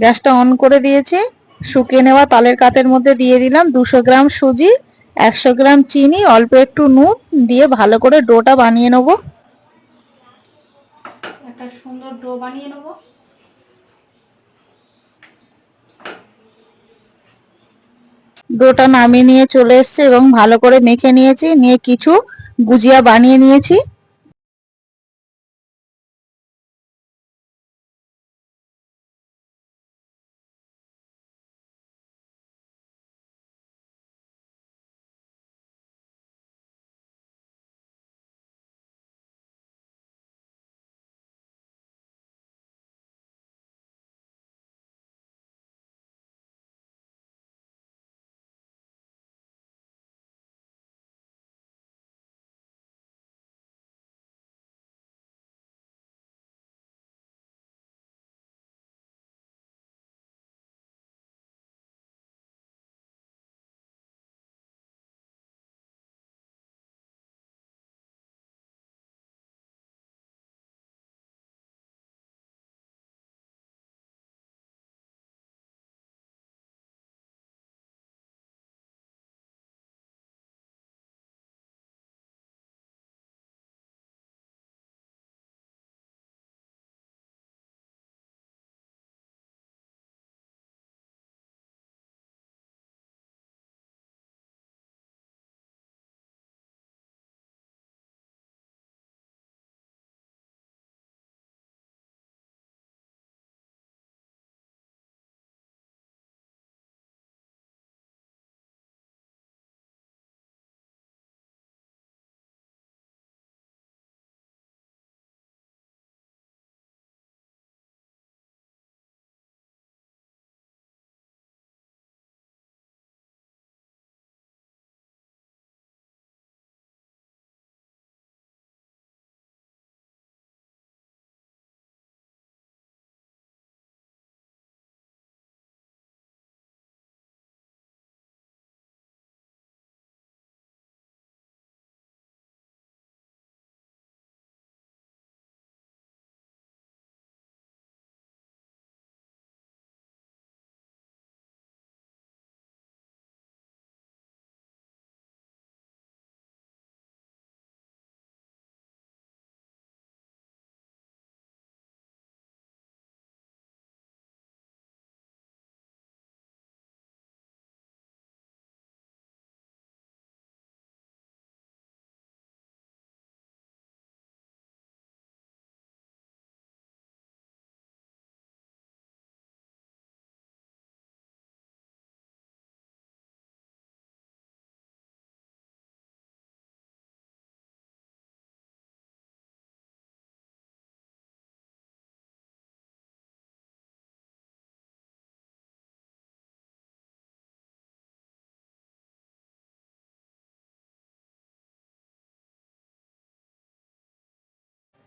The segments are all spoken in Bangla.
গ্যাসটা অন করে দিয়েছি। শুকিয়ে নেওয়া তালের কাতের মধ্যে দিয়ে দিলাম দুশো গ্রাম সুজি একশো গ্রাম চিনি অল্প একটু নুন দিয়ে ভালো করে ডোটা বানিয়ে নেব। একটা সুন্দর ডো বানিয়ে নেব। ডোটা নামিয়ে নিয়ে চলে এসছে এবং ভালো করে মেখে নিয়েছি নিয়ে কিছু গুজিয়া বানিয়ে নিয়েছি।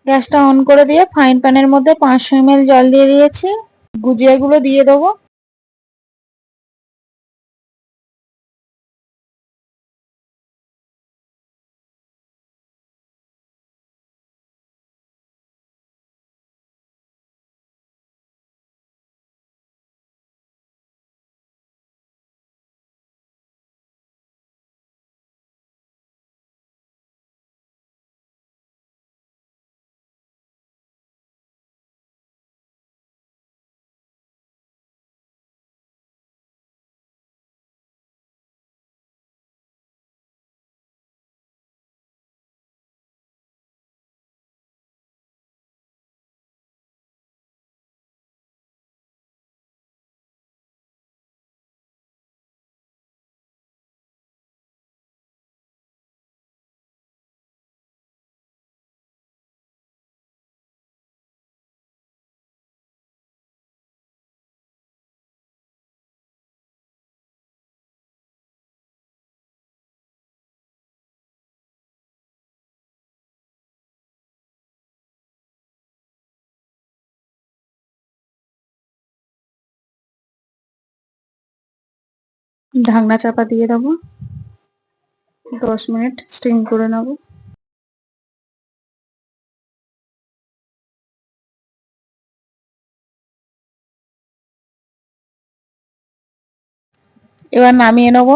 গ্যাসটা অন করে দিয়ে ফ্রাইং প্যানের মধ্যে পাঁচশো এম জল দিয়ে দিয়েছি। গুজিয়াগুলো দিয়ে দেবো। ঢাকনা চাপা দিয়ে দেবো। দশ মিনিট স্টিম করে নেব। এবার নামিয়ে নেব।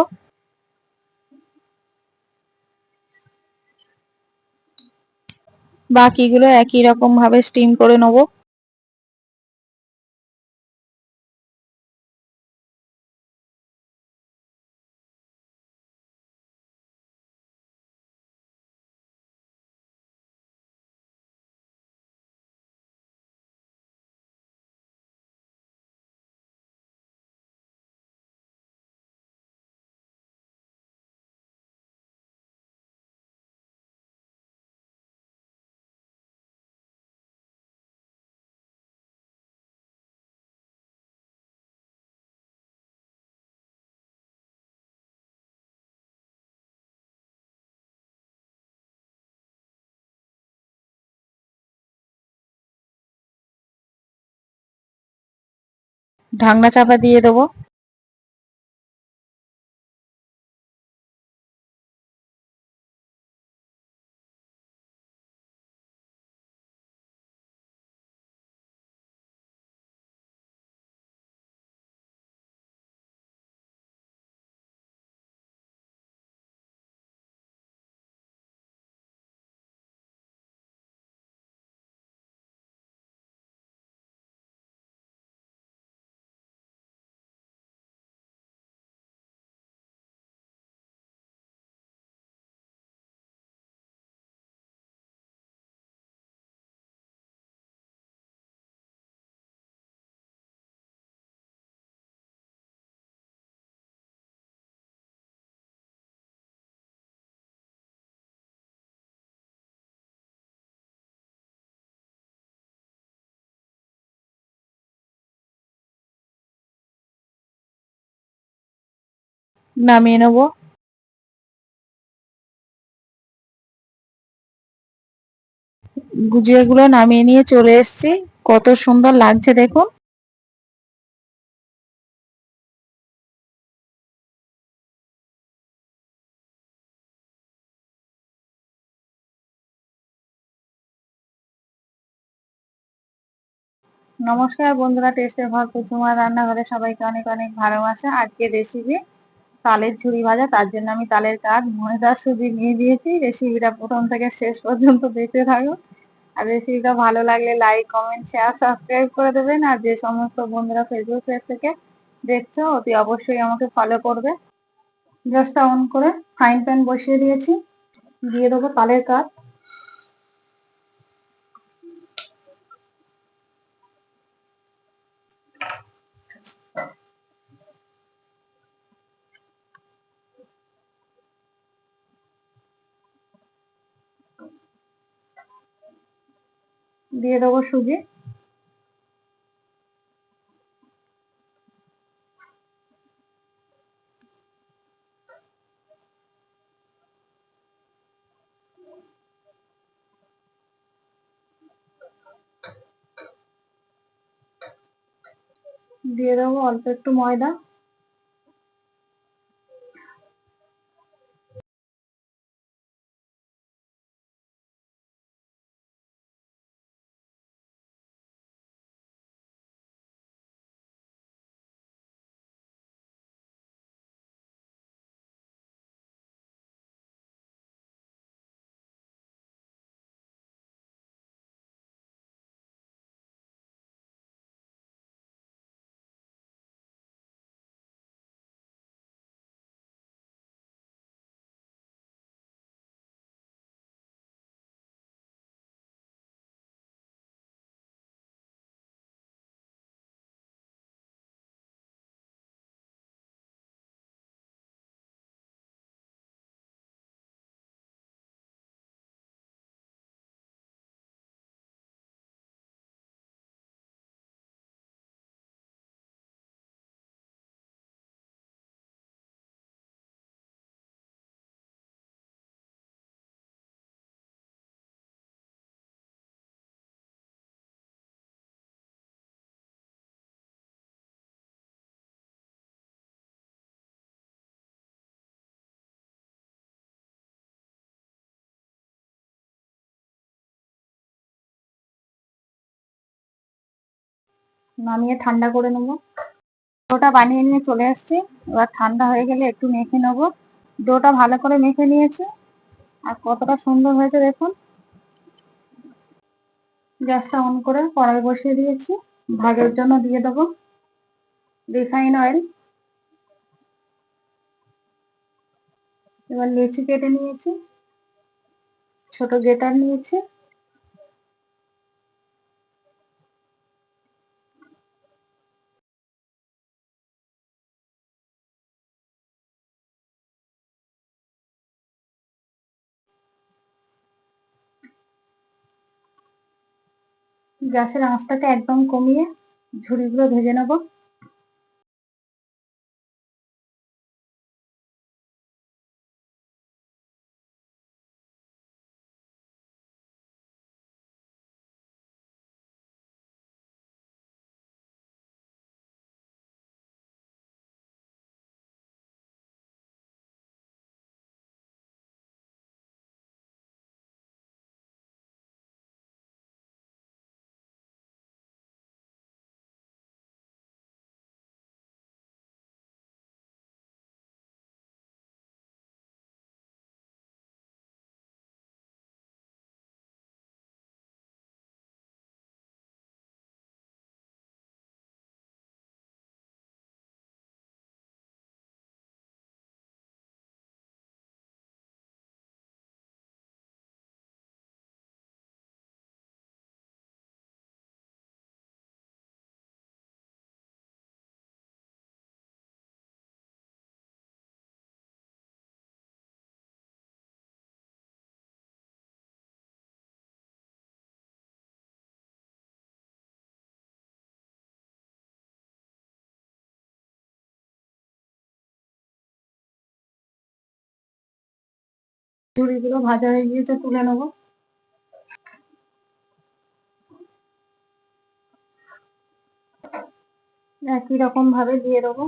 বাকিগুলো একই রকম ভাবে স্টিম করে নেব। ঢাকনা চাপা দিয়ে দেবো। নামিয়ে নেব। গুজিয়াগুলো নামিয়ে নিয়ে চলে এসেছি। কত সুন্দর লাগছে দেখুন। নমস্কার বন্ধুরা, টেস্টের ভর তোমার রান্নাঘরে সবাইকে অনেক অনেক ভালোবাসা। আজকে রেসিপি তালের ঝুড়ি ভাজা, তার জন্য আমি তালের কাজ, ময়দা সুজি নিয়ে দিয়েছি। রেসিপিটা প্রথম থেকে শেষ পর্যন্ত দেখতে থাকো আর রেসিপিটা ভালো লাগলে লাইক কমেন্ট শেয়ার সাবস্ক্রাইব করে দেবেন। আর যে সমস্ত বন্ধুরা ফেসবুক পেজ থেকে দেখছ, অতি অবশ্যই আমাকে ফলো করবে। গ্যাসটা অন করে ফ্রাইং প্যান বসিয়ে দিয়েছি। দিয়ে দেবো তালের কাঠ দিয়ে দেবো সুজি। দিয়ে দেবো অল্প একটু ময়দা। নামিয়ে ঠান্ডা করে নেব। ডোটা বানিয়ে নিয়ে চলে এসেছি। এবার ঠান্ডা হয়ে গেলে একটু মেখে নেব। ডোটা ভালো করে মেখে নিয়েছি। আর কতটা সুন্দর হয়েছে দেখুন। গ্যাসটা অন করে কড়াই বসিয়ে দিয়েছি। ভাগের জন্য দিয়ে দেবো রিফাইন অয়েল। এবার লেচি কেটে নিয়েছি। ছোট গেটার নিয়েছি। গ্যাসের আঁচটাকে একদম কমিয়ে ঝুড়িগুলো ভেজে নেব। ঝুড়িগুলো ভাজা হয়ে গিয়েছে তুলে নেব। একই রকম ভাবে দিয়ে দেবো।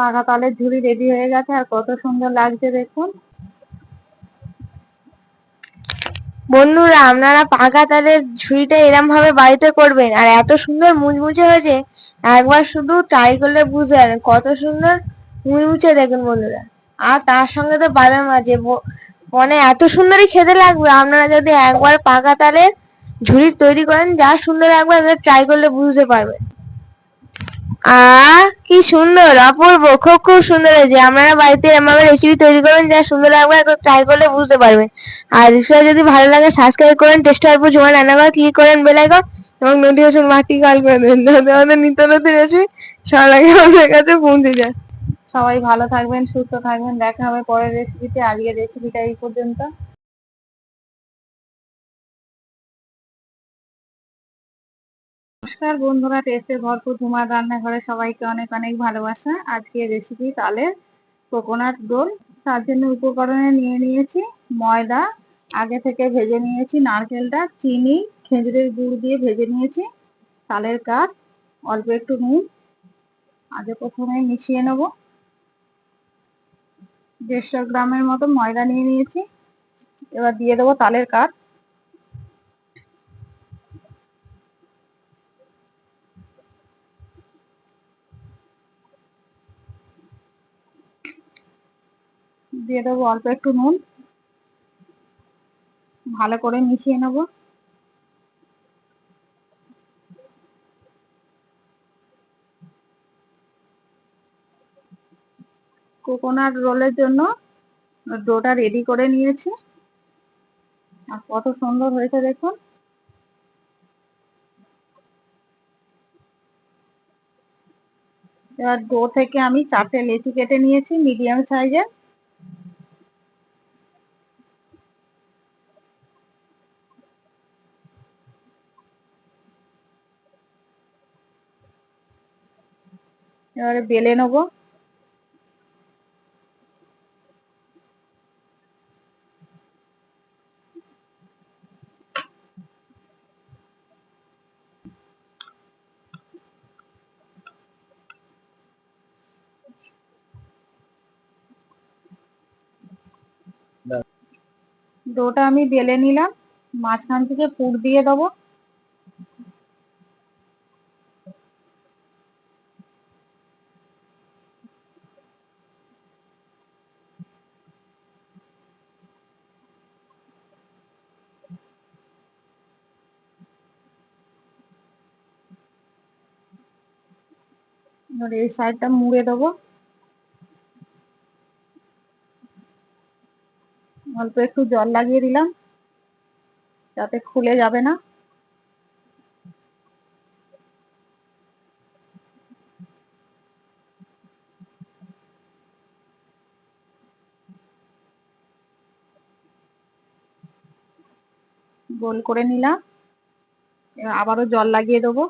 পাকা তালের ঝুড়ি রেডি হয়ে গেছে, আর কত সুন্দর লাগছে দেখুন। বন্ধুরা, আপনারা পাকা তালের ঝুড়িটা এরম ভাবে বাড়িতে করবেন, আর এত সুন্দর মুচমুচে হয়েছে, একবার শুধু ট্রাই করলে বুঝতে পারবেন, কত সুন্দর মুচমুচে দেখুন বন্ধুরা। আর তার সঙ্গে তো বাদাম আছে মানে এত সুন্দরই খেতে লাগবে, আপনারা যদি একবার পাকা তালের ঝুড়ি তৈরি করেন, যা সুন্দর একবার ট্রাই করলে বুঝতে পারবেন। আ কি সুন্দর, অপূর্ব, খুব খুব সুন্দর হয়েছে। আপনারা বাড়িতে এমন রেসিপি তৈরি করবেন যা সুন্দর একবার ট্রাই করলে বুঝতে পারবেন। আর রেসিপি যদি ভালো লাগে সাবস্ক্রাইব করেন চেষ্টা করব জমা রান্না করে ক্লিক করেন বেল আইকন এবং নোটিফিকেশন মাটি কাল করে দেন যাতে আমাদের নিত্য নতুন রেসিপি সবার আগে আমাদের কাছে পৌঁছে যায়। সবাই ভালো থাকবেন, সুস্থ থাকবেন। দেখা হবে পরের রেসিপিতে আজকের রেসিপিটা এই পর্যন্ত। নমস্কার বন্ধুরা, টেস্টে ভরপুর তোমার রান্নাঘরে সবাইকে অনেক অনেক ভালোবাসা। আজকে রেসিপি তালের কোকোনাট দোল তার জন্য উপকরণে নিয়ে নিয়েছি ময়দা, আগে থেকে ভেজে নিয়েছি নারকেলটা, চিনি, খেজুরের গুড় দিয়ে ভেজে নিয়েছি, তালের কাঠ, অল্প একটু নুন। আগে প্রথমে মিশিয়ে নেব। দেড়শো গ্রামের মতো ময়দা নিয়ে নিয়েছি। এবার দিয়ে দেবো তালের কাঠ। দিয়ে দেবো অল্প একটু নুন। ভালো করে মিশিয়ে নেব। কোকোনাট রোলের জন্য ডোটা রেডি করে নিয়েছি। আর কত সুন্দর হয়েছে দেখুন। এবার ডো থেকে আমি চারটে লেচি কেটে নিয়েছি, মিডিয়াম সাইজের। এবারে বেলে নেব। ডোটা আমি বেলে নিলাম মাঝখান থেকে পুর দিয়ে দেবো। এবার এই সাইডটা মুড়ে দেবো। অল্প একটু জল লাগিয়ে দিলাম, যাতে খুলে যাবে না। গোল করে নিলাম। আবারও জল লাগিয়ে দেবো।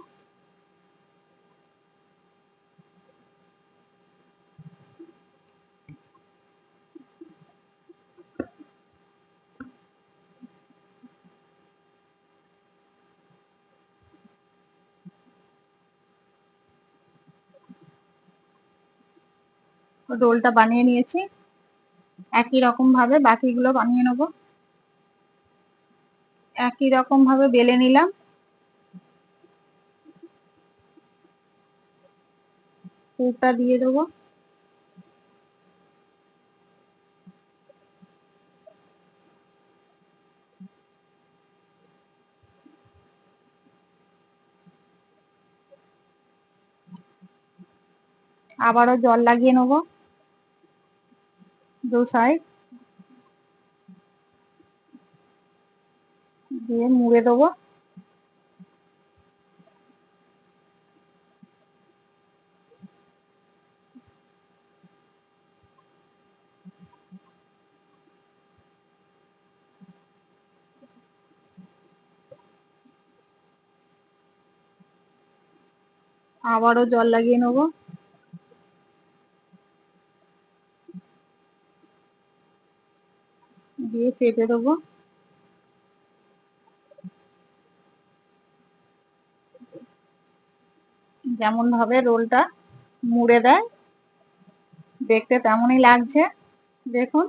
রোলটা বানিয়ে নিয়েছি। একই রকম ভাবে বাকিগুলো বানিয়ে নেব। একই রকম ভাবে বেলে নিলাম। পুরটা দিয়ে দেবো। আবারও জল লাগিয়ে নেব। দু সাইড দিয়ে মুড়ে দেবো। আবারও জল লাগিয়ে নেব। দিয়ে চেপে দেবো। যেমন ভাবে রোলটা মুড়ে দেয়, দেখতে তেমনই লাগছে। দেখুন,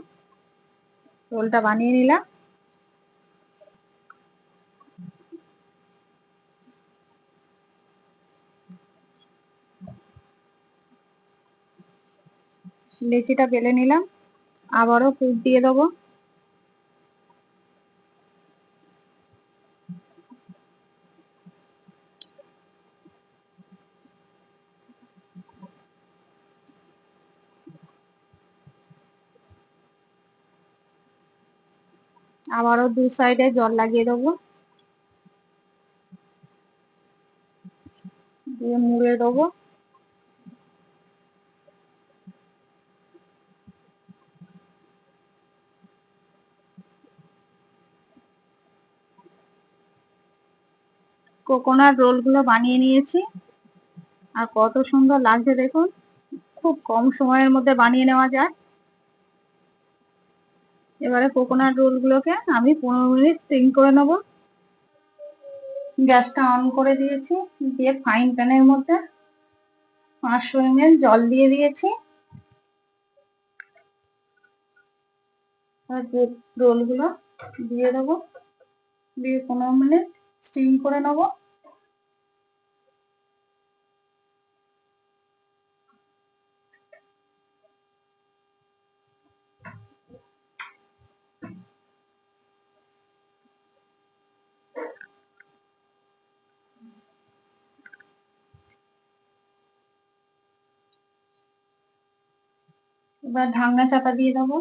রোলটা বানিয়ে নিলাম। লেচিটা বেলে নিলাম। আবারও পুর দিয়ে দেবো। আবারও দু সাইডে জল লাগিয়ে দেবো। দিয়ে মুড়ে দেবো। কোকোনাট রোলগুলো বানিয়ে নিয়েছি। আর কত সুন্দর লাগছে দেখুন। খুব কম সময়ের মধ্যে বানিয়ে নেওয়া যায়। এবারে কোকোনাট রোল গুলোকে আমি পনেরো মিনিট স্টিম করে নেব। গ্যাসটা অন করে দিয়েছি, দিয়ে ফাইন প্যানের মধ্যে পাঁচশো এমএল জল দিয়ে দিয়েছি। রোলগুলো দিয়ে দেবো, দিয়ে পনেরো মিনিট স্টিম করে নেব। এবার ঢাকনা চাপা দিয়ে দেবো।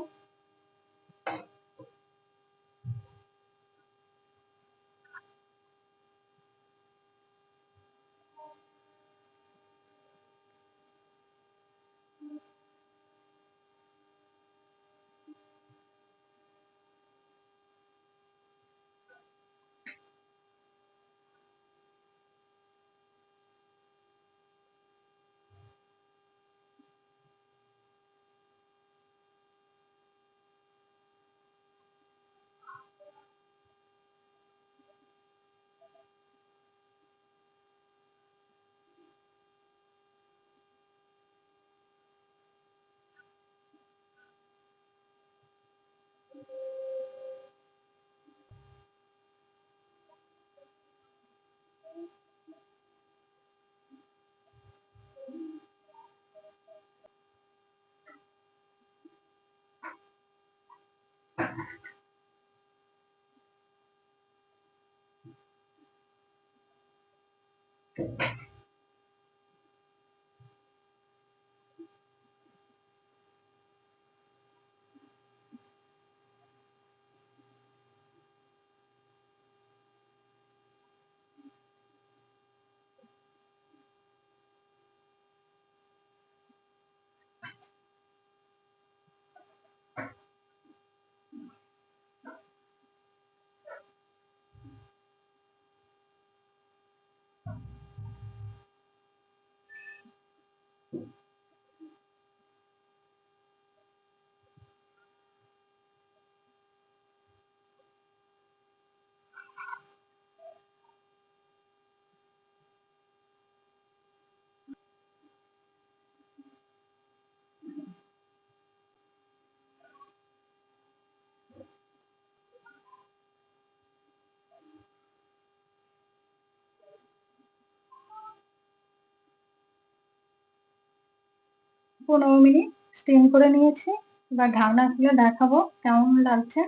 পনেরো মিনিট স্টিম করে নিয়েছি। এবার ঢাকনা খুলে দেখাবো কেমন লাগছে।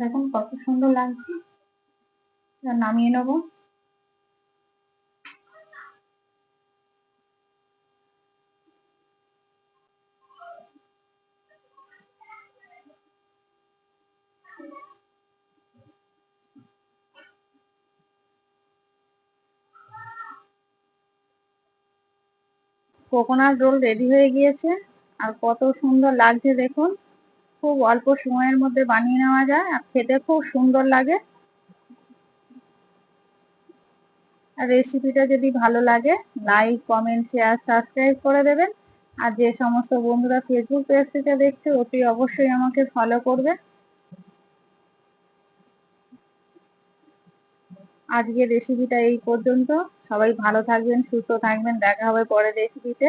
দেখুন কত সুন্দর লাগছে। নামিয়ে নেব। কোকোনাট রোল রেডি হয়ে গিয়েছে। আর কত সুন্দর লাগছে দেখুন। খুব অল্প সময়ের মধ্যে বানিয়ে নেওয়া যায় আর খেতে খুব সুন্দর লাগে। আর রেসিপিটা যদি ভালো লাগে লাইক কমেন্ট শেয়ার সাবস্ক্রাইব করে দেবেন। আর যে সমস্ত বন্ধুরা ফেসবুক পেজ থেকে দেখছে, অতি অবশ্যই আমাকে ফলো করবে। আজকের রেসিপিটা এই পর্যন্ত। সবাই ভালো থাকবেন সুস্থ থাকবেন। দেখা হবে পরের রেসিপিতে